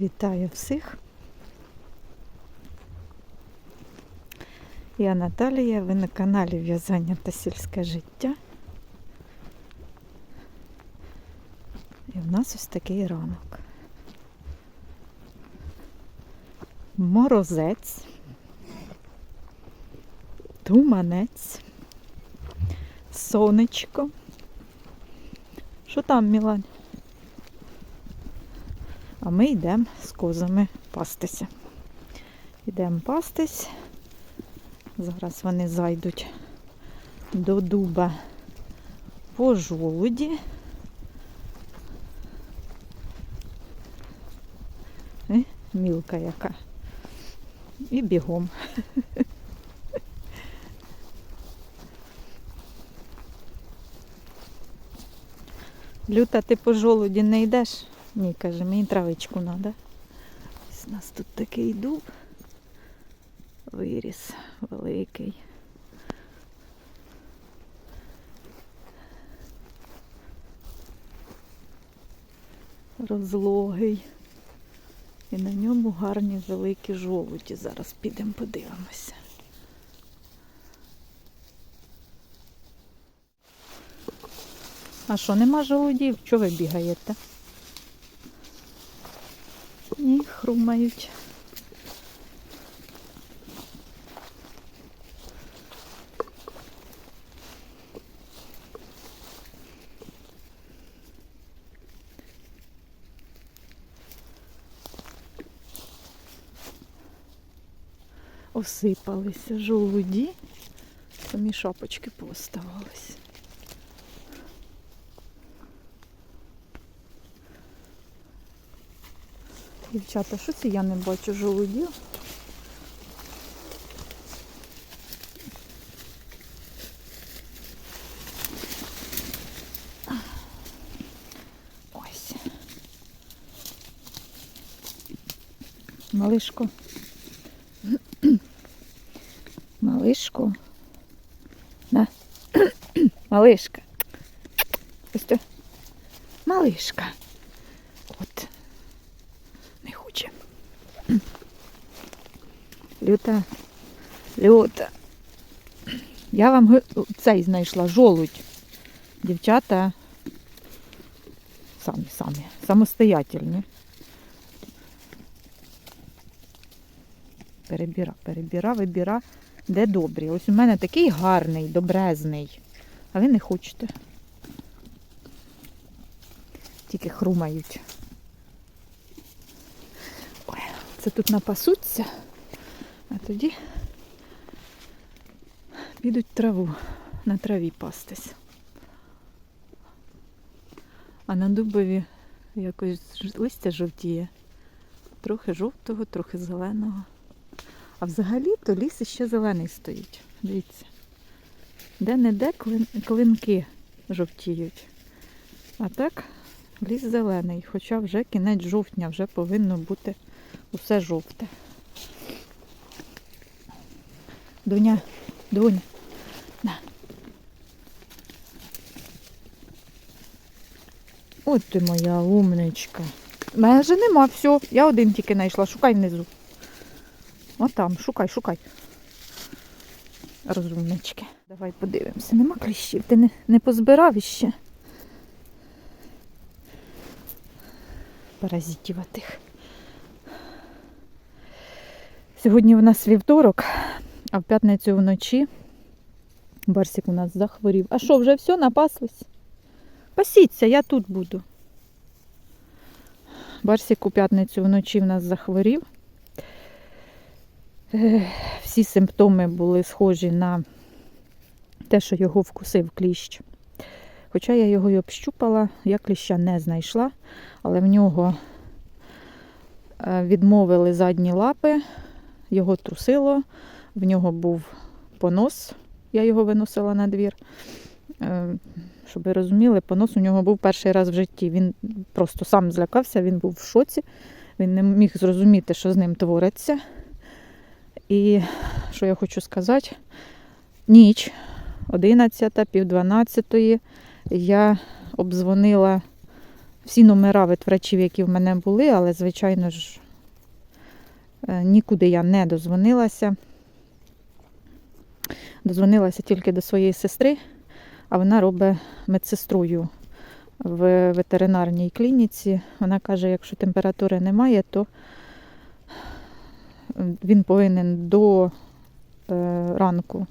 Вітаю всіх. Я Наталія, ви на каналі В'язання та сільське життя. І в нас ось такий ранок. Морозець, туманець, сонечко. Що там, Мілань? А ми йдемо з козами пастися. Йдемо пастись. Зараз вони зайдуть до дуба по жолуді. Е, мілка яка. І бігом. Люта, ти по жолуді не йдеш? Ні, каже, мені травичку треба. Ось у нас тут такий дуб. Виріс великий. Розлогий. І на ньому гарні великі жолуді. Зараз підемо подивимося. А що, нема жолудів? Чого ви бігаєте? Ні, хрумають. Осипалися жолуді, самі шапочки пооставались. Дівчата, що це я не бачу жолудів? Ось. Малишко. Малишко. На. Малишка. Ось то. Малишка. От. Не хоче. Люта. Люта. Я вам цей знайшла жолудь. Дівчата самі самі, самостоятельні. Перебіра, перебіра, вибіра, де добрі. Ось у мене такий гарний, добрезний. А ви не хочете. Тільки хрумають. Ой, це тут напасуться, а тоді підуть траву, на траві пастись. А на дубові якось листя жовтіє. Трохи жовтого, трохи зеленого. А взагалі то ліс іще зелений стоїть. Дивіться. Де-не-де клин- клинки жовтіють. А так ліс зелений, хоча вже кінець жовтня, вже повинно бути усе жовте. Дуня, Дуня, на. От ти моя умничка. У мене вже нема, все. Я один тільки знайшла. Шукай внизу. Отам, шукай, шукай. Розумнички. Давай подивимося. Нема кліщів. Ти не, не позбирав іще. Паразитів отих. Сьогодні у нас вівторок, а в п'ятницю вночі Барсик у нас захворів. А що, вже все, напаслись? Пасіться, я тут буду. Барсик у п'ятницю вночі в нас захворів. Всі симптоми були схожі на те, що його вкусив кліщ. Хоча я його й общупала, я кліща не знайшла, але в нього е, відмовили задні лапи, його трусило, в нього був понос, я його виносила на двір. Е, Щоб ви розуміли, понос у нього був перший раз в житті. Він просто сам злякався, він був в шоці, він не міг зрозуміти, що з ним твориться. І що я хочу сказати, ніч, 11, пів 12, я обдзвонила всі номера від врачів, які в мене були, але, звичайно ж, е, нікуди я не дозвонилася. Дозвонилася тільки до своєї сестри, а вона робить медсестрою в ветеринарній клініці. Вона каже, якщо температури немає, то він повинен до е, ранку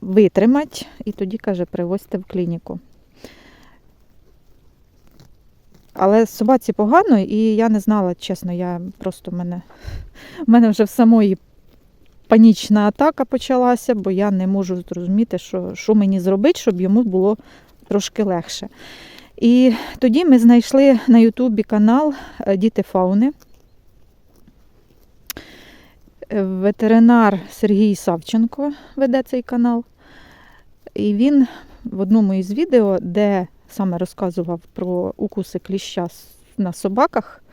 витримати і тоді, каже, привозьте в клініку. Але собаці погано, і я не знала, чесно, я просто мене, в мене вже в самої панічна атака почалася, бо я не можу зрозуміти, що, що мені зробити, щоб йому було трошки легше. І тоді ми знайшли на Ютубі канал е, Діти Фауни. Е, Ветеринар Сергій Савченко веде цей канал. І він в одному із відео, де саме розказував про укуси кліща на собаках,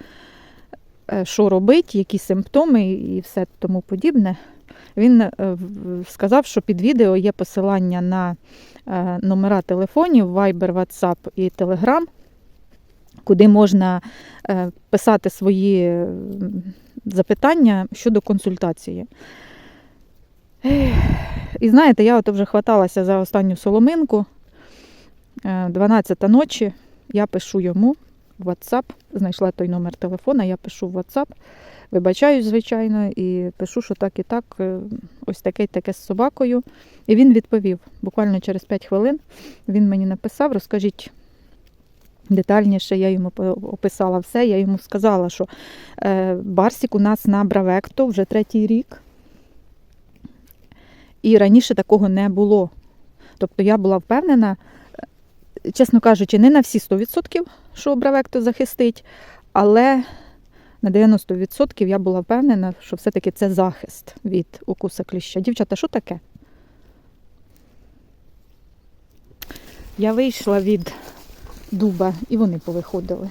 що робить, які симптоми і все тому подібне. Він е, сказав, що під відео є посилання на е, номера телефонів Viber, WhatsApp і Telegram, куди можна е, писати свої запитання щодо консультації. І знаєте, я от вже хваталася за останню соломинку. Е, 12 ночі я пишу йому в WhatsApp, знайшла той номер телефона, я пишу в WhatsApp, вибачаюсь, звичайно, і пишу, що так і так, е, ось таке й таке з собакою. І він відповів. Буквально через 5 хвилин він мені написав, розкажіть детальніше, я йому описала все. Я йому сказала, що е, Барсік у нас на Бравекто вже третій рік. І раніше такого не було. Тобто я була впевнена, чесно кажучи, не на всі 100%, що Бравекто захистить, але на 90% я була впевнена, що все-таки це захист від укуса кліща. Дівчата, що таке? Я вийшла від дуба, і вони повиходили.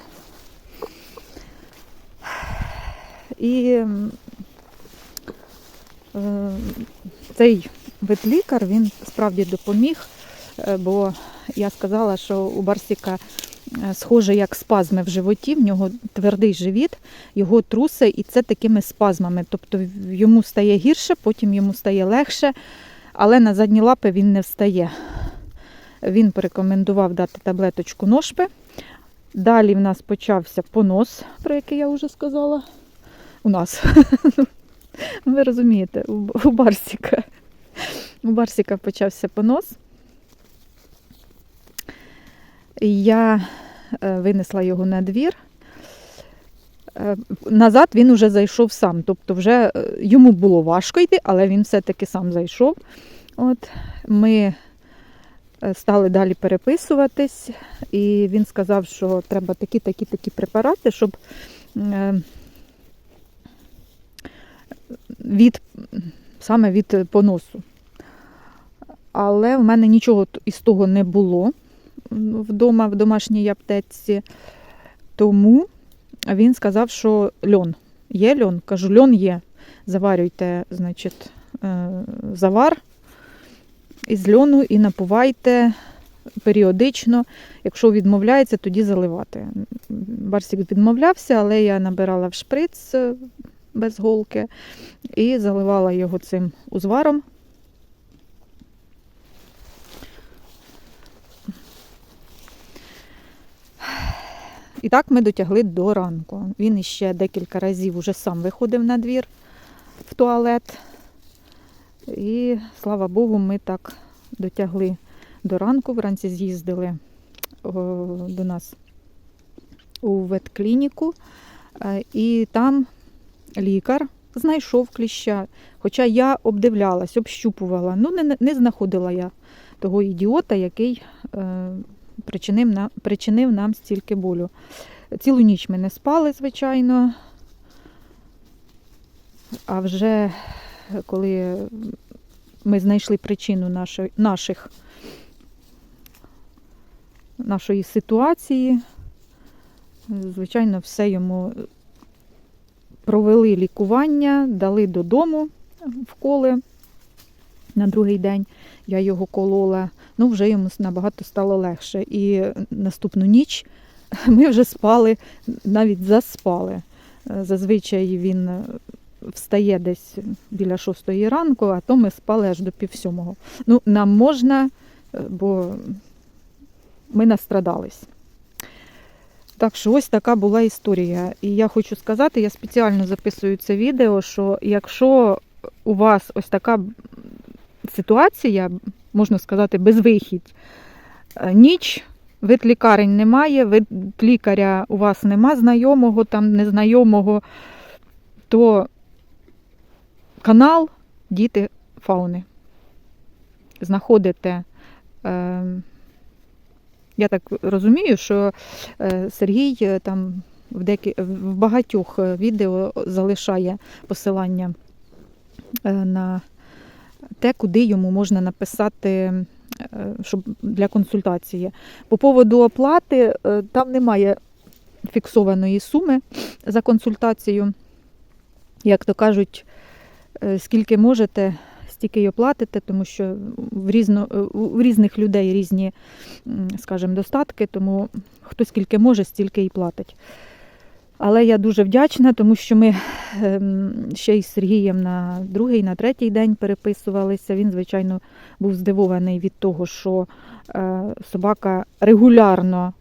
І е, цей ветлікар він справді допоміг, е, бо я сказала, що у Барсіка е, схоже як спазми в животі, в нього твердий живіт, його труси, і це такими спазмами. Тобто йому стає гірше, потім йому стає легше, але на задні лапи він не встає. Він порекомендував дати таблеточку ношпи. Далі в нас почався понос, про який я вже сказала. У нас. Ви розумієте, у, у Барсіка. У Барсіка почався понос. Я е, винесла його на двір. Е, Назад він уже зайшов сам. Тобто вже е, йому було важко йти, але він все-таки сам зайшов. От ми стали далі переписуватись, і він сказав, що треба такі, такі, такі препарати, щоб від, саме від поносу. Але в мене нічого із того не було вдома, в домашній аптеці. Тому він сказав, що льон. Є льон? Кажу, льон є. Заварюйте, значить, е, завар із льону і напувайте періодично. Якщо відмовляється, тоді заливати. Барсік відмовлявся, але я набирала в шприц е, без голки і заливала його цим узваром. І так ми дотягли до ранку. Він іще декілька разів уже сам виходив на двір в туалет. І слава Богу, ми так дотягли до ранку. Вранці з'їздили до нас у ветклініку, е, і там лікар знайшов кліща. Хоча я обдивлялась, общупувала. Ну, не, не знаходила я того ідіота, який е, причинив, нам, причинив нам стільки болю. Цілу ніч ми не спали, звичайно. А вже коли ми знайшли причину нашої, наших, нашої ситуації, звичайно, все йому провели лікування, дали додому вколи на другий день. Я його колола. Ну, вже йому набагато стало легше. І наступну ніч ми вже спали, навіть заспали. Зазвичай він е, встає десь біля шостої ранку, а то ми спали аж до пів сьомого. Ну, нам можна, е, бо ми настрадались. Так що ось така була історія. І я хочу сказати, я спеціально записую це відео, що якщо у вас ось така ситуація, можна сказати, безвихідь, е, ніч, вид лікарень немає, вид лікаря у вас нема знайомого, там незнайомого, то канал Діти фауни. Знаходите. Е, я так розумію, що е, Сергій е, там в, декі, в багатьох відео залишає посилання на те, куди йому можна написати е, щоб для консультації. По поводу оплати, е, там немає фіксованої суми за консультацію. Як то кажуть, е, скільки можете, стільки й оплатите, тому що в, різно, в різних людей різні, скажімо, достатки, тому хто скільки може, стільки і платить. Але я дуже вдячна, тому що ми ем, ще із Сергієм на другий, на третій день переписувалися. Він, звичайно, був здивований від того, що е, собака регулярно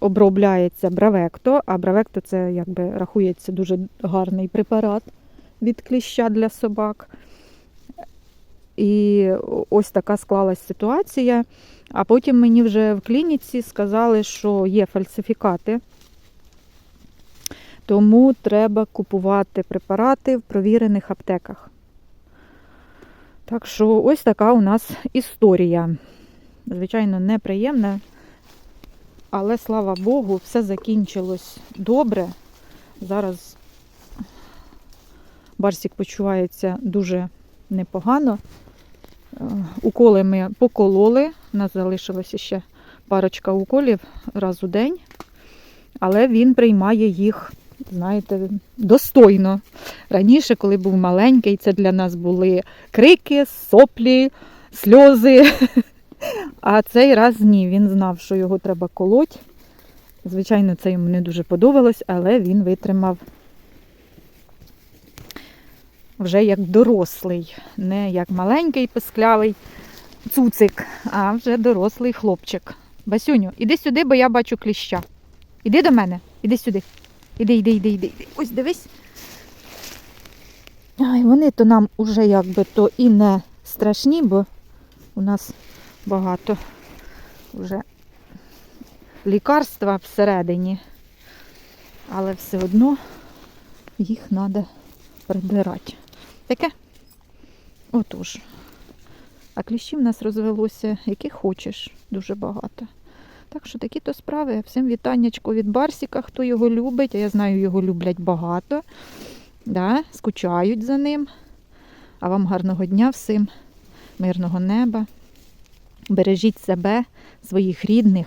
обробляється бравекто, а бравекто це якби рахується дуже гарний препарат від кліща для собак. І ось така склалась ситуація. А потім мені вже в клініці сказали, що є фальсифікати. Тому треба купувати препарати в провірених аптеках. Так що ось така у нас історія. Звичайно, неприємна, але слава Богу, все закінчилось добре. Зараз Барсік почувається дуже непогано. Е, Уколи ми покололи, у нас залишилося ще парочка уколів раз у день, але він приймає їх, знаєте, достойно. Раніше, коли був маленький, це для нас були крики, соплі, сльози. А цей раз ні, він знав, що його треба колоть. Звичайно, це йому не дуже подобалось, але він витримав вже як дорослий, не як маленький писклявий цуцик, а вже дорослий хлопчик. Басюню, іди сюди, бо я бачу кліща. Іди до мене, іди сюди. Іди, іди, іди, іди. іди. Ось дивись. Ай, вони то нам уже якби то і не страшні, бо у нас багато вже лікарства всередині. Але все одно їх треба прибирати. Таке? Отож. А кліщів в нас розвелося, яких хочеш, дуже багато. Так що такі то справи. Всім вітаннячко від Барсіка, хто його любить, а я знаю, його люблять багато. Да, скучають за ним. А вам гарного дня всім, мирного неба. Бережіть себе, своїх рідних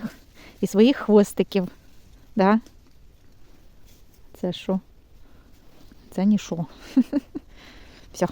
і своїх хвостиків. Да? Це що? Це нічого. Все.